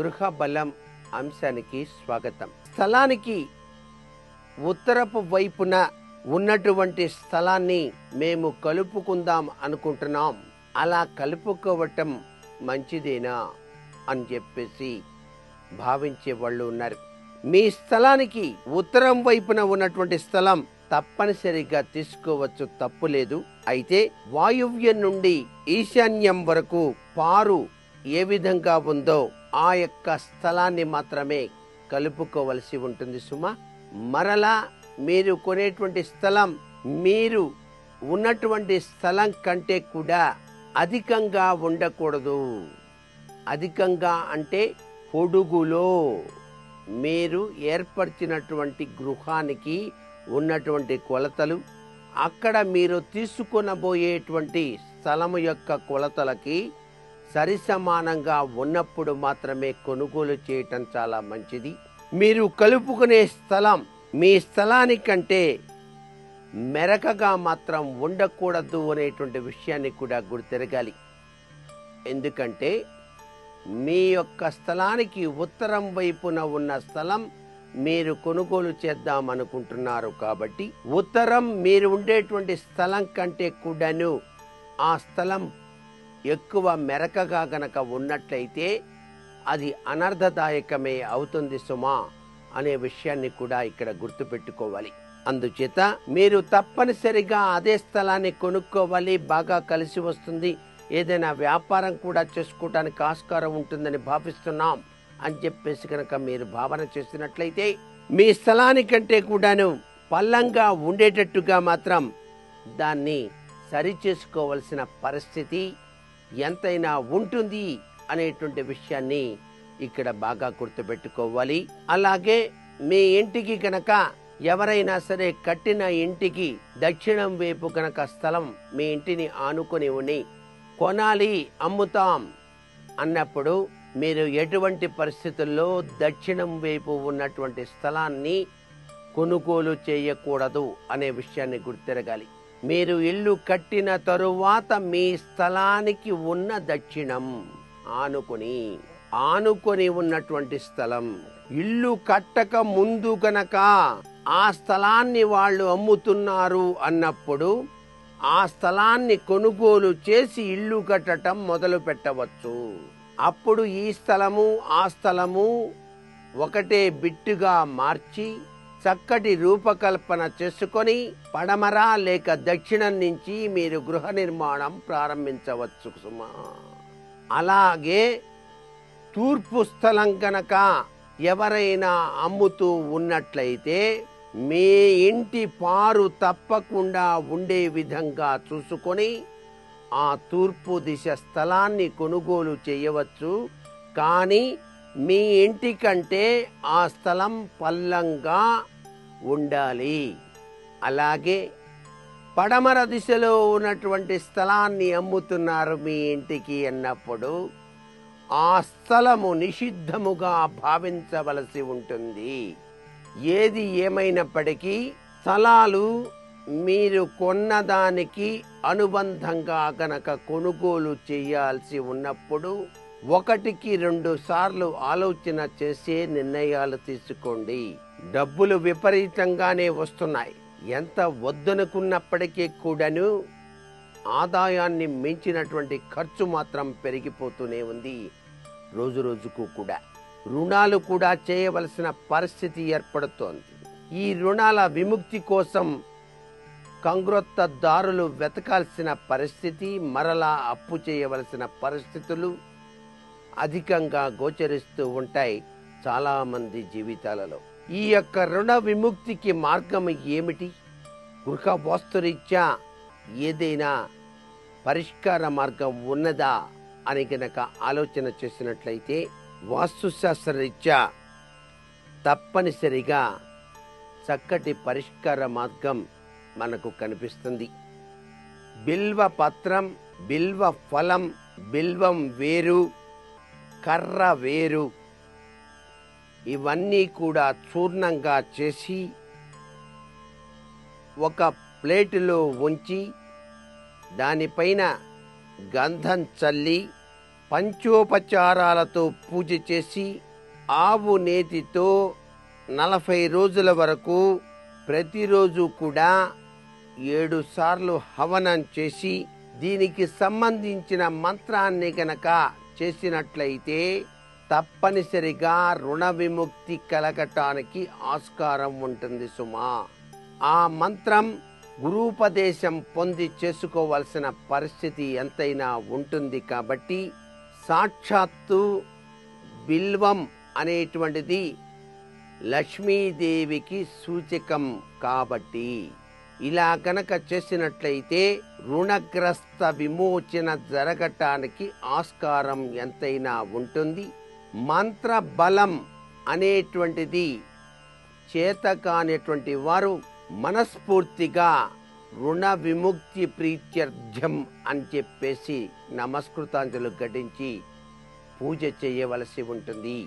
గృహ బలం అంశానికి స్వాగతం. స్థలానికి ఉత్తరపు వైపున ఉన్నటువంటి స్థలాన్ని మేము కలుపుకుందాం అనుకుంటున్నాం. అలా కలుపుకోవటం మంచిదేనా? అని చెప్పేసి భావించే వాళ్ళు ఉన్నారు. మీ స్థలానికి ఉత్తరం వైపున ఉన్నటువంటి స్థలం తప్పనిసరిగా తీసుకోవచ్చు తప్పు లేదు. అయితే వాయువ్యం నుండి ఈశాన్యం వరకు పారు ఏ విధంగా ఉందో ఆ యొక్క స్థలాన్ని మాత్రమే కలుపుకోవలసి ఉంటుంది సుమ. మరలా మీరు కొనేటువంటి స్థలం మీరు ఉన్నటువంటి స్థలం కంటే కూడా అధికంగా ఉండకూడదు. అధికంగా అంటే పొడుగులో. మీరు ఏర్పరిచినటువంటి గృహానికి ఉన్నటువంటి కొలతలు అక్కడ మీరు తీసుకొనబోయేటువంటి స్థలము యొక్క కొలతలకి సరిసమానంగా ఉన్నప్పుడు మాత్రమే కొనుగోలు చేయటం చాలా మంచిది. మీరు కలుపుకునే స్థలం మీ స్థలానికంటే మెరకగా మాత్రం ఉండకూడదు అనేటువంటి విషయాన్ని కూడా గుర్తిరగాలి. ఎందుకంటే మీ యొక్క స్థలానికి ఉత్తరం వైపున ఉన్న స్థలం మీరు కొనుగోలు చేద్దాం అనుకుంటున్నారు కాబట్టి ఉత్తరం మీరు ఉండేటువంటి స్థలం కంటే కూడాను ఆ స్థలం ఎక్కువ మెరకగా గనక ఉన్నట్లయితే అది అనర్థదాయకమే అవుతుంది సుమా అనే విషయాన్ని కూడా ఇక్కడ గుర్తుపెట్టుకోవాలి. అందుచేత మీరు తప్పనిసరిగా అదే స్థలాన్ని కొనుక్కోవాలి బాగా కలిసి వస్తుంది ఏదైనా వ్యాపారం కూడా చేసుకోవడానికి ఆస్కారం ఉంటుందని భావిస్తున్నాం అని చెప్పేసి కనుక మీరు భావన చేసినట్లయితే మీ స్థలానికంటే కూడాను పల్లంగా ఉండేటట్టుగా మాత్రం దాన్ని సరిచేసుకోవలసిన పరిస్థితి ఎంతైనా ఉంటుంది అనేటువంటి విషయాన్ని ఇక్కడ బాగా గుర్తుపెట్టుకోవాలి. అలాగే మీ ఇంటికి కనుక ఎవరైనా సరే కట్టిన ఇంటికి దక్షిణం వైపు కనుక స్థలం మీ ఇంటిని ఆనుకొని ఉని కొనాలి అమ్ముతాం అన్నప్పుడు మీరు ఎటువంటి పరిస్థితుల్లో దక్షిణం వైపు ఉన్నటువంటి స్థలాన్ని కొనుగోలు చేయకూడదు అనే విషయాన్ని గుర్తిరగాలి. మీరు ఇల్లు కట్టిన తరువాత మీ స్థలానికి ఉన్న దక్షిణం. ఆనుకొని ఆనుకొని ఉన్నటువంటి స్థలం. ఇల్లు కట్టక ముందు గనక ఆ స్థలాన్ని వాళ్ళు అమ్ముతున్నారు అన్నప్పుడు ఆ స్థలాన్ని కొనుగోలు చేసి ఇల్లు కట్టటం మొదలు పెట్టవచ్చు. అప్పుడు ఈ స్థలము ఆ స్థలము ఒకటే బిట్టుగా మార్చి చక్కటి రూపకల్పన చేసుకొని పడమర లేక దక్షిణం నుంచి మీరు గృహ నిర్మాణం ప్రారంభించవచ్చు సుమా. అలాగే తూర్పు స్థలం కనుక ఎవరైనా అమ్ముతూ ఉన్నట్లయితే మీ ఇంటి పారు తప్పకుండా ఉండే విధంగా చూసుకొని ఆ తూర్పు దిశ స్థలాన్ని కొనుగోలు చేయవచ్చు. కానీ మీ ఇంటి కంటే ఆ స్థలం పల్లంగా ఉండాలి. అలాగే పడమర దిశలో ఉన్నటువంటి స్థలాన్ని అమ్ముతున్నారు మీ ఇంటికి అన్నప్పుడు ఆ స్థలము నిషిద్ధముగా భావించవలసి ఉంటుంది. ఏది ఏమైనప్పటికీ స్థలాలు మీరు కొన్నదానికి అనుబంధంగా గనక కొనుగోలు చేయాల్సి ఉన్నప్పుడు ఒకటికి రెండు సార్లు ఆలోచన చేసే నిర్ణయాలు తీసుకోండి. డబ్బులు విపరీతంగానే వస్తున్నాయి. ఎంత వద్దనుకున్నప్పటికీ కూడాను ఆదాయాన్ని మించినటువంటి ఖర్చు మాత్రం పెరిగిపోతూనే ఉంది. రోజు రోజుకు కూడా. రుణాలు కూడా చేయవలసిన పరిస్థితి ఏర్పడుతోంది. ఈ రుణాల విముక్తి కోసం కంగ్రొత్తదారులు వెతకాల్సిన పరిస్థితి మరలా అప్పు చేయవలసిన పరిస్థితులు అధికంగా గోచరిస్తూ ఉంటాయి చాలామంది జీవితాలలో. ఈ యొక్క రుణ విముక్తికి మార్గం ఏమిటి? గృహ వాస్తురీత్యా ఏదైనా పరిష్కార మార్గం ఉన్నదా అని గనక ఆలోచన చేసినట్లయితే వాస్తుశాస్త్ర రీత్యా తప్పనిసరిగా చక్కటి పరిష్కార మార్గం మనకు కనిపిస్తుంది. బిల్వ పత్రం బిల్వ ఫలం బిల్వం వేరు కర్ర వేరు ఇవన్నీ కూడా చూర్ణంగా చేసి ఒక ప్లేటులో ఉంచి దానిపైన గంధం చల్లి పంచోపచారాలతో పూజ చేసి ఆవు నేతితో నలభై రోజుల వరకు ప్రతిరోజు కూడా ఏడు సార్లు హవనం చేసి దీనికి సంబంధించిన మంత్రాన్ని గనక చేసినట్లయితే తప్పనిసరిగా రుణ విముక్తి కలగటానికి ఆస్కారం ఉంటుంది సుమా. ఆ మంత్రం గురూపదేశం పొంది చేసుకోవలసిన పరిస్థితి ఎంతైనా ఉంటుంది కాబట్టి సాక్షాత్తు బిల్వం అనేటువంటిది లక్ష్మీదేవికి సూచకం కాబట్టి. ఇలా కనుక చేసినట్లయితే రుణగ్రస్త విమోచన జరగటానికి ఆస్కారం ఎంతైనా ఉంటుంది. మంత్ర బలం అనేటువంటిది చేత కానిటువంటి వారు మనస్ఫూర్తిగా రుణ విముక్తి ప్రీత్యర్థ్యం అని చెప్పేసి నమస్కృతాంజలు ఘటించి పూజ చేయవలసి ఉంటుంది.